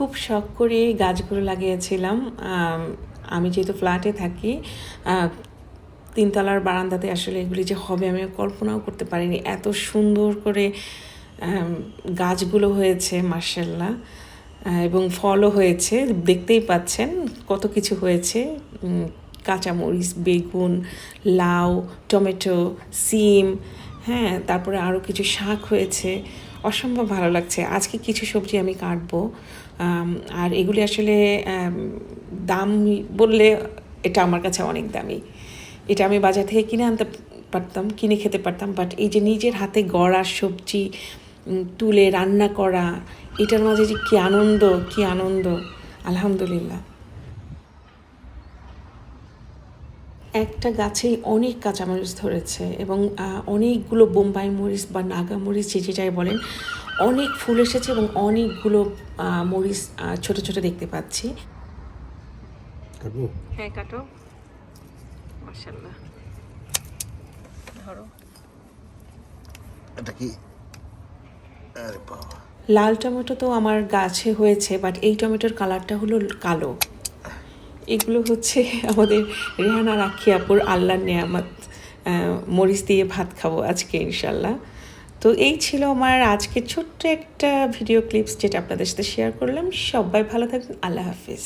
খুব শখ করে গাছগুলো লাগিয়েছিলাম। আমি যেহেতু ফ্ল্যাটে থাকি তিনতলার বারান্দাতে আসলে এগুলি যে হবে আমি কল্পনাও করতে পারিনি। এত সুন্দর করে গাছগুলো হয়েছে মার্শাল্লাহ এবং ফলও হয়েছে, দেখতেই পাচ্ছেন কত কিছু হয়েছে। কাঁচামরিচ, বেগুন, লাউ, টমেটো, সিম হ্যাঁ তারপরে আরও কিছু শাক হয়েছে। অসম্ভব ভালো লাগছে। আজকে কিছু সবজি আমি কাটবো। আর এগুলি আসলে দাম বললে এটা আমার কাছে অনেক দামি। এটা আমি বাজার থেকে কিনে আনতে পারতাম, কিনে খেতে পারতাম বাট এই যে নিজের হাতে গড়া সবজি তুলে রান্না করা, এটার মাঝে যে কী আনন্দ কী আনন্দ। আলহামদুলিল্লাহ। একটা গাছেই অনেক কাঁচামরিচ ধরেছে এবং অনেকগুলো বোম্বাই মরিচ বা নাগা মরিচ যে যেটাই বলেন অনেক ফুল এসেছে এবং অনেকগুলো মরিচ ছোট ছোট দেখতে পাচ্ছি। হ্যাঁ কাটো। মাশাল্লাহ ধরো। এটা কি? লাল টমেটো তো আমার গাছে হয়েছে বাট এই টমেটোর কালারটা হলো কালো। এগুলো হচ্ছে আমাদের রেহানা, রাখি, আপুর আল্লাহর নেয়ামত মরিচ দিয়ে ভাত খাব আজকে ইনশাল্লাহ তো এই ছিল আমার আজকে ছোট্ট একটা ভিডিও ক্লিপস যেটা আপনাদের সাথে শেয়ার করলাম। সবাই ভালো থাকবেন। আল্লাহ হাফিজ।